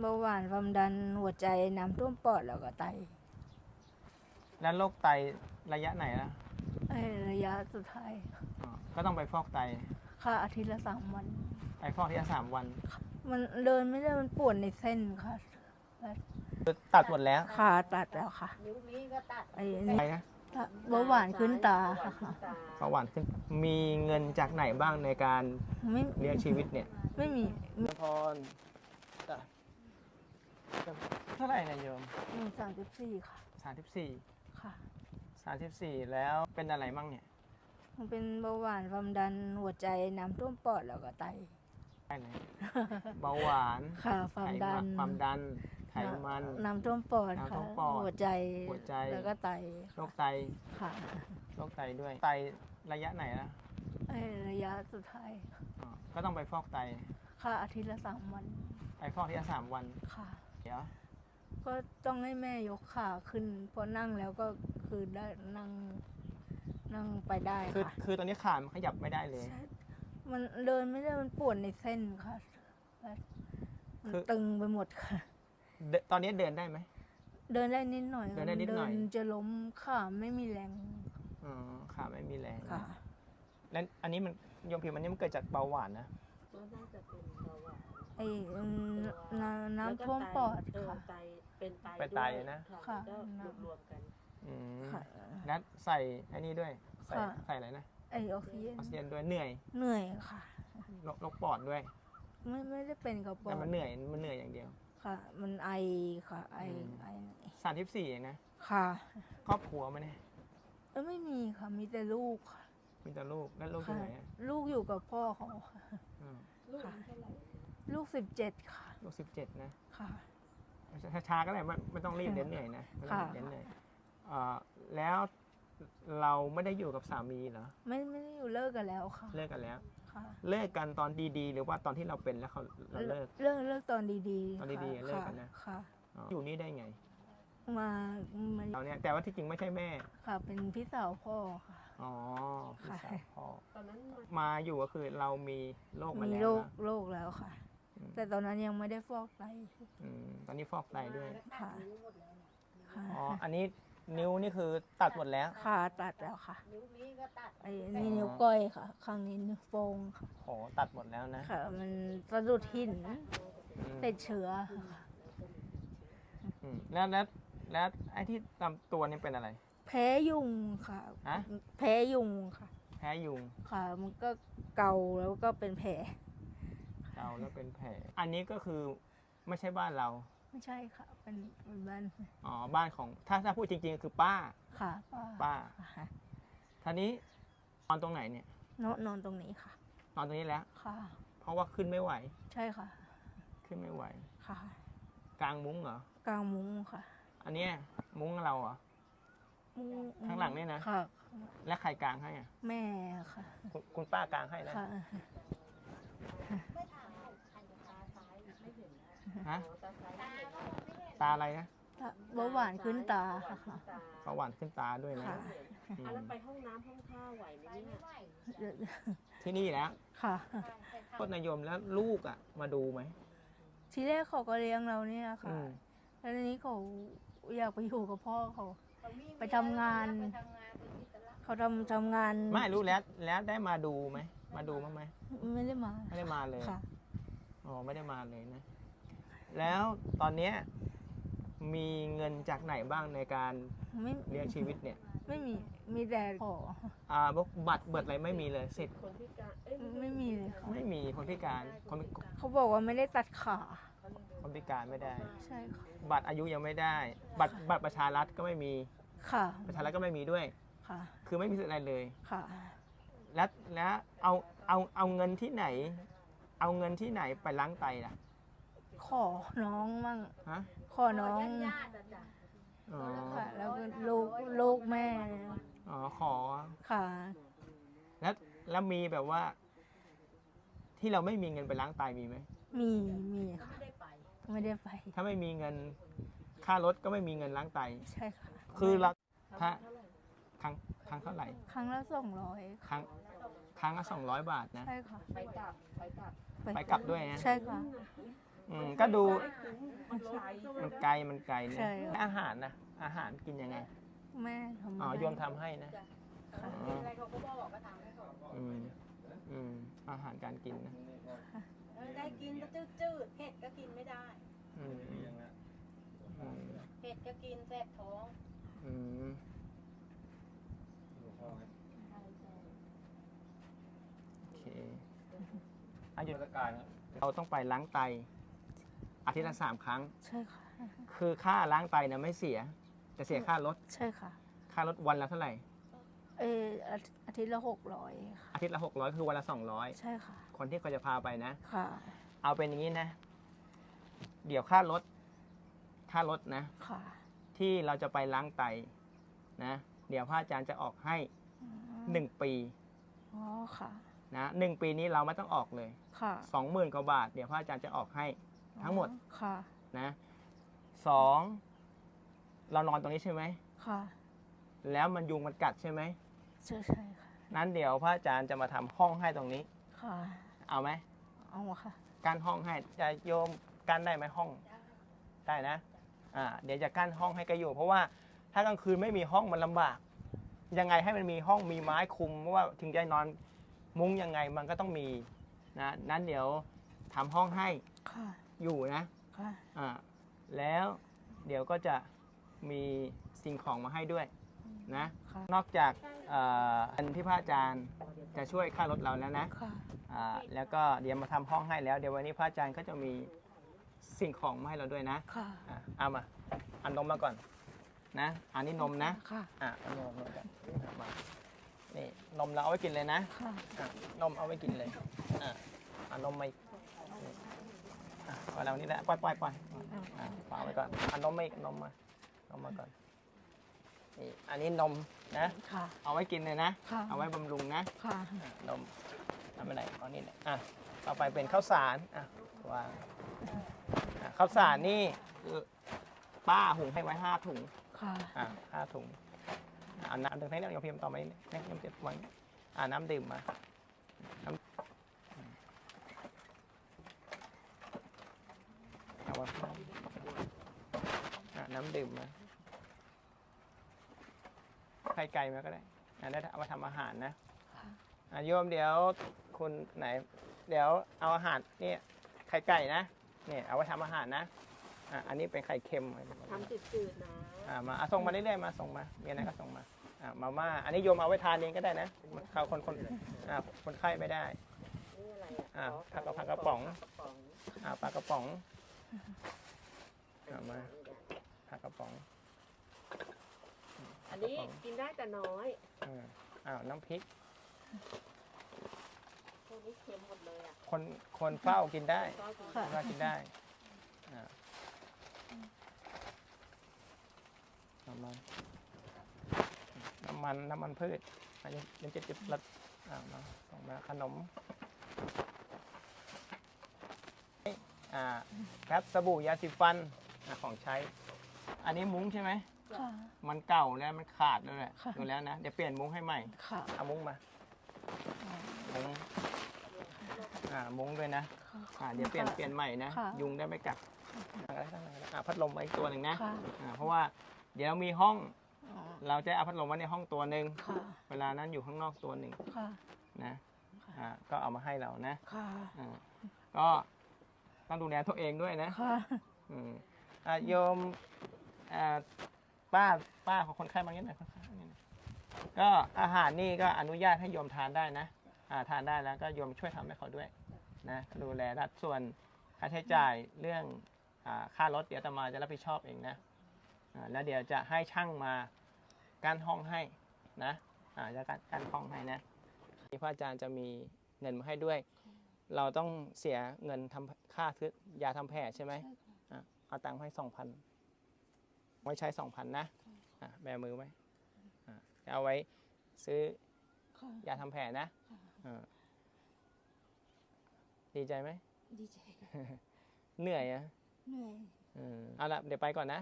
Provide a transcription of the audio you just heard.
เบาหวานความดันหัวใจน้ำท่วมปอดแล้วก็ไตแล้วโรคไตระยะไหนล่ะไอ้ระยะสุดท้ายอ๋อก็ต้องไปฟอกไต ค่ะอาทิตย์ละสามวัน ไปฟอกที่ละสามวันมันเดินไม่ได้มันปวดในเส้นค่ะคือตัดหมดแล้วขาตัดแล้วค่ะนิ้วนี้ก็ตัดไอ้นี่ไปนะเบาหวานขึ้นตาค่ะตาเบาหวานขึ้น มีเงินจากไหนบ้างในการไม่เลี้ยงชีวิตเนี่ยไม่มี พรจ้ะ เท่าไหร่นะโยมหนึ่งสามสิบสี่ค่ะ สามสิบสี่ค่ะ สามสิบสี่แล้วเป็นอะไรบ้างเนี่ยมันเป็นเบาหวานความดันหัวใจน้ำท่วมปอดแล้วก็ไต ได้เลยเบาหวานค่ะความไขดัมันนความดัน ไขมัน น้ำท่วมปอดน้ำท่ค่ะวมปอดหัวใจ หัวใจ แล้วก็ไตโรคไตค่ะโรคไตด้วย ไตระยะไหนล่ะไอ้ระยะสุดท้าย อ๋อก็ต้องไปฟอกไต ค่ะอาทิตย์ละสามวัน ไปฟอกที่ละสามวัน ค่ะ เดี๋ยวก็ต้องให้แม่ยกขาขึ้นพอนั่งแล้วก็คือได้นั่งนั่งไปได้คือค่ะคือตอนนี้ขามันขยับไม่ได้เลย ใช่มันเดินไม่ได้มันปวดในเส้นค่ะมันคือ ตึงไปหมดค่ะ เดินตอนนี้เดินได้ไหม เดินได้นิดหน่อยเดินได้นิดหน่อย เจะล้มขาไม่มีแรงอ๋อขาไม่มีแรงค่ะ แล้วอันนี้มันโยมผิวมันนี่มันเกิดจากเบาหวานนะก็น่าจะเป็นเบาหวาน ไอ้อืมน้ำแล้วก็น้ำท่วมไตปอดเออค่ะ ไตเป็นไตเป็นไตด้วยนะ ค่ะค่ะก็รวมๆกัน อืมค่ะแล้วใส่อันนี้ด้วย ใส่ค่ะ ใส่อะไรนะไอออกซิเจนออกซิเจนด้วยเหนื่อยเหนื่อยค่ะ โรคโรคปอดด้วย ไม่ไม่ได้เป็นกระปอแต่ดมันเหนื่อยมันเหนื่อยอย่างเดียว ค่ะ มันไอค่ะ ไออืม ไอสามสิบสี่เองนะค่ะครอบครัวมันเนี่ยเอ้ยไม่มีค่ะมีแต่ลูกค่ะมีแต่ลูกแล้วลูกที่ค่ะไหนอะลูกอยู่กับพ่อเขาค่ะ อืมลูกอายุเท่าไหร่ ลูกสิบเจ็ดค่ะ ลูกสิบเจ็ดนะ ค่ะ ช้าๆก็ได้ไม่ไม่ต้องรีบเน้นเหนื่อยนะไม่ต้องค่ะเน้นเหนื่อยเอ่อแล้วเราไม่ได้อยู่กับสามีเหรอไม่ไม่ได้อยู่เลิกกันแล้วค่ะ เลิกกันแล้ว ค่ะ เลิกกันตอนดีๆ หรือว่าตอนที่เราเป็นแล้วเขาเราเลิก เลิกเลิกตอนดีๆตอนดีๆค่ะเลิกกันนะ ค่ะอ๋ออยู่นี่ได้ไงมามาเราเนี่ยแต่ว่าที่จริงไม่ใช่แม่ค่ะเป็นพี่สาวพ่อค่ะ อ๋อพี่ค่ะสาวพ่อตอนนั้นมามาอยู่ก็คือเรามีโรคมามีแล้วโรคนะโรคแล้วค่ะอืม แต่ตอนนั้นยังไม่ได้ฟอกไตอืมตอนนี้ฟอกไตด้วยค่ะนิ้วหมดแล้วค่ะอ๋ออันนี้นิ้วนี่คือตัดหมดแล้วขาตัดแล้วค่ะนิ้วนี้ก็ตัดไอ้นี่นิ้วก้อยค่ะ ข้างนี้นิ้วโป้งค่ะโหตัดหมดแล้วนะค่ะ มันสะดุดหินอืมติดเชื้อค่ะอืมแล้วแล้วแล้วไอ้ที่ลำตัวนี่เป็นอะไร แพ้ยุงค่ะฮะแพ้ยุงค่ะ แพ้ยุงค่ะ มันก็เกาแล้วก็เป็นแผล เกาแล้วเป็นแผลอันนี้ก็คือไม่ใช่บ้านเรา ไม่ใช่ค่ะ เป็นเป็นบ้านอ๋อบ้านของถ้าถ้าพูดจริงๆ คือป้าค่ะป้าป้าค่ะท่านี้นอนตรงไหนเนี่ย นอนนอนตรงนี้ค่ะ นอนตรงนี้แล้วค่ะ เพราะว่าขึ้นไม่ไหว ใช่ค่ะ ขึ้นไม่ไหวค่ะ กลางมุ้งเหรอกลางมุ้งค่ะ อันเนี้ยมุ้งเราเหรอมุ้งข้างหลังนี่นะค่ะ และใครกลางให้อะแม่ค่ะ คุณคุณป้ากลางให้นะค่ะ ฮะตาซ้ายไม่เห็นตาอะไรนะเบาหวานขึ้นตาค่ะตาประหวานขึ้นตาด้วยนะค่ะ อืมอะแล้วไปห้องน้ำห้องท่าไหวไหมเนี่ยที่นี่แล้วค่ะ โคตรนายมแล้วลูกอะ มาดูไหมทีแรกเขาก็เลี้ยงเราเนี่ยค่ะ อืมแล้วทีนี้เขาอยากไปอยู่กับพ่อเขา ไปทำงาน เขาทำทำงานไม่รู้แล้วแล้วได้มาดูไหมมาดูมั้างไหมไม่ได้มาไม่ได้มาเลยค่ะ อ๋อไม่ได้มาเลยนะ แล้วตอนเนี้ยมีเงินจากไหนบ้างในการไม่เลี้ยงชีวิตเนี่ยไม่มีมีแต่ขออ่าพวกบัตรเบิดอะไรไม่มีเลยสิทธิ์คนพิการเอ้ยไม่มีเลยค่ะไม่มีคนพิการคนพิเขาบอกว่าไม่ได้ตัดขาคนพิการไม่ได้ ใช่ค่ะบัตรอายุยังไม่ได้ บัตรบัตรประชารัฐก็ไม่มีค่ะ ประชารัฐก็ไม่มีด้วยค่ะ คือไม่มีสิทธิ์อะไรเลยค่ะ แล้วแล้วเอาเอาเอาเงินที่ไหน เอาเงินที่ไหนไปล้างไตล่ะ ขอน้องมั่งฮะขอน้องอ๋อค่ะ แล้วก็ลูกลูกแม่อ๋อขอ ค่ะ แล้วแล้วมีแบบว่า ที่เราไม่มีเงินไปล้างไตมีไหมมีมีค่ะไม่ได้ไป ถ้าไม่มีเงินค่ารถก็ไม่มีเงินล้างไต ใช่ค่ะคือเราถ้าครั้งครั้งเท่าไหร่ ครั้งละสองร้อยครั้งครั้งละสองร้อยบาทนะ ใช่ค่ะ ไปกลับ ไปกลับ ไปกลับด้วยนะ ใช่ค่ะ อืมก็ดูมันไกลมันไกลมันไกลนะใช่ค่ะ อาหารนะอาหารกินยังไงแม่ทำอ๋อให้โยมทำให้นะค่ะมีอะไรเขาก็บอกก็ทำให้เขาอืมอืมอาหารการกินนะเออได้กินก็จืดจืดๆเผ็ดก็กินไม่ได้ อืมอืมเผ็ดก็กินแสบท้องอืมโอเคอายุเราต้องไปล้างไต อาทิตย์ละสามครั้ง ใช่ค่ะ คือค่าล้างไตนะไม่เสีย แต่เสียค่ารถ ใช่ค่ะค่ารถวันละเท่าไหร่ เอออาทิอาทิตย์ละหกร้อยค่ะอาทิตย์ละหกร้อยคือวันละสองร้อยใช่ค่ะ คนที่เขาจะพาไปนะ ค่ะ เอาเป็นอย่างนี้นะ เดี๋ยวค่ารถ ค่ารถนะ ค่ะที่เราจะไปล้างไตนะ เดี๋ยวพระอาจารย์จะออกให้อืมหนึ่งปีอ๋อค่ะ นะหนึ่งปีนี้เราไม่ต้องออกเลยค่ะ สองหมื่นกว่าบาท เดี๋ยวพระอาจารย์จะออกให้ ทั้งหมดค่ะ นะสองเรานอนตรงนี้ใช่ไหม ค่ะ แล้วมันยุงมันกัดใช่ไหมใช่ใช่ค่ะ นั้นเดี๋ยวพระอาจารย์จะมาทำห้องให้ตรงนี้ ค่ะ เอาไหมเอาค่ะ กั้นห้องให้จะโยมกั้นได้ไหมห้อง ได้นะ อ่า เดี๋ยวจะกั้นห้องให้แกอยู่เพราะว่าถ้ากลางคืนไม่มีห้องมันลำบาก ยังไงให้มันมีห้องมีไม้คุมเพราะว่าถึงจะนอนมุ้งยังไงมันก็ต้องมีนะนั้นเดี๋ยวทำห้องให้ ค่ะ อยู่นะค่ะ อ่าแล้วเดี๋ยวก็จะมีสิ่งของมาให้ด้วยนะ ค่ะ นอกจากเอ่ออันที่พระอาจารย์จะช่วยค่ารถเราแล้วนะค่ะ อ่าแล้วก็เดี๋ยวมาทำห้องให้แล้ว เดี๋ยววันนี้พระอาจารย์ก็จะมีสิ่งของมาให้เราด้วยนะค่ะ อะเอามาเอันนมมาก่อนนะอันนี้นมนะ ค่ะ อะเอานมมาก่อนเอามานี่นมเราเอาไว้กินเลยนะ ค่ะ อะนมเอาไว้กินเลย อะเอานมมาอีกนี่ อะเอาเรานี่แหละปล่อยปล่อยปล่อยอะวางไว้ก่อนเอานมมาอีกนมมานมมาก่อนนี่อันนี้นมนะ ค่ะ เอาไว้กินเลยนะ ค่ะ เอาไว้บำรุงนะค่ะ อะนมทำอะไรเอานี่แหละอะต่อไปเป็นข้าวสารอะวางอะข้าวสารนี่ป้าหุงให้ไว้ห้าถุง ค่ะ อะห้าถุงอ่าน้ำดื่มให้เนี่ยโยมพิมพ์ต่อไปนี่เนี่ยโยมจะวางอ่าน้ำดื่มมาน้ำ เอาไว้อะน้ำดื่มมาไข่ไก่มาก็ได้อะได้เอามาทำอาหารนะค่ะอะโยมเดี๋ยวคุณไหน เดี๋ยวเอาอาหารนี่ไข่ไก่นะเนี่ยเอาไว้ทำอาหารนะอะอันนี้เป็นไข่เค็มทำจืดๆนะอะมาอะส่งมาเรื่อยๆมาส่งมามีอะไรก็ส่งมาอะมาม่าอันนี้โยมเอาไว้ทานเองก็ได้นะเขาคนคนอะคนไข้ไม่ได้นี่อะไรอะอะผักกระผักกระป๋องป๋องอะปลากระป๋อง อะมาผักกระป๋องอันนี้กินได้แต่น้อยอะอ้าวน้ำพริกพวกนี้เค็มหมดเลยอะคนคนเฝ้ากินได้ก็กินค่ะว่ากินได้อะน้ำมันน้ำมันน้ำมันพืชอันนี้ยังจะจิบรัดอ่ามาส่งมาขนม อ่าแคปสบู่ยาสีฟันอะของใช้ อันนี้มุ้งใช่ไหม ค่ะ มันเก่าแล้วมันขาดแล้วแหละค่ะ ดูแล้วนะ เดี๋ยวเปลี่ยนมุ้งให้ใหม่ ค่ะ เอามุ้งมา มุ้ง อ่า มุ้งด้วยนะ อ่า เดี๋ยวเปลี่ยนเปลี่ยนใหม่นะ ค่ะยุงได้ไม่กัดอะไรตั้งอะไรอ่าพัดลมไว้อีกตัวหนึ่งนะ ค่ะ อ่า เพราะว่าเดี๋ยวมีห้อง อ๋อเราจะเอาพัดลมไว้ในห้องตัวหนึ่ง ค่ะ เวลานั้นอยู่ข้างนอกตัวหนึ่งค่ะ นะ อ่า ก็เอามาให้เรานะ ค่ะ อ่า ก็ ต้องดูแลตัวเองด้วยนะค่ะอืมอ่าโยมอ่าป้าป้าของคนไข้บางอย่างหน่อยคนไข้บางอย่างหน่อยก็อาหารนี่ก็อนุญาตให้โยมทานได้นะอ่าทานได้แล้วก็โยมช่วยทำให้เขาด้วยนะดูแลรัดส่วนค่าใช้จ่ายเรื่องอาค่ารถเดี๋ยวอาตมาจะรับผิดชอบเองนะอ่าแล้วเดี๋ยวจะให้ช่างมากั้นห้องให้นะอ่าจะกั้นกั้นห้องให้นะ ที่พระอาจารย์จะมีเงินมาให้ด้วย เราต้องเสียเงินทำค่าซื้อยาทำแผลใช่ไหมอะเอาตังค์ให้สองพันไว้ใช้สองพันนะอะแบมือไว้อะจะเอาไว้ซื้อค่ะยาทำแผลนะอะดีใจไหมดีใจ เหนื่อยอะเหนื่อยเออเอาละเดี๋ยวไปก่อนนะ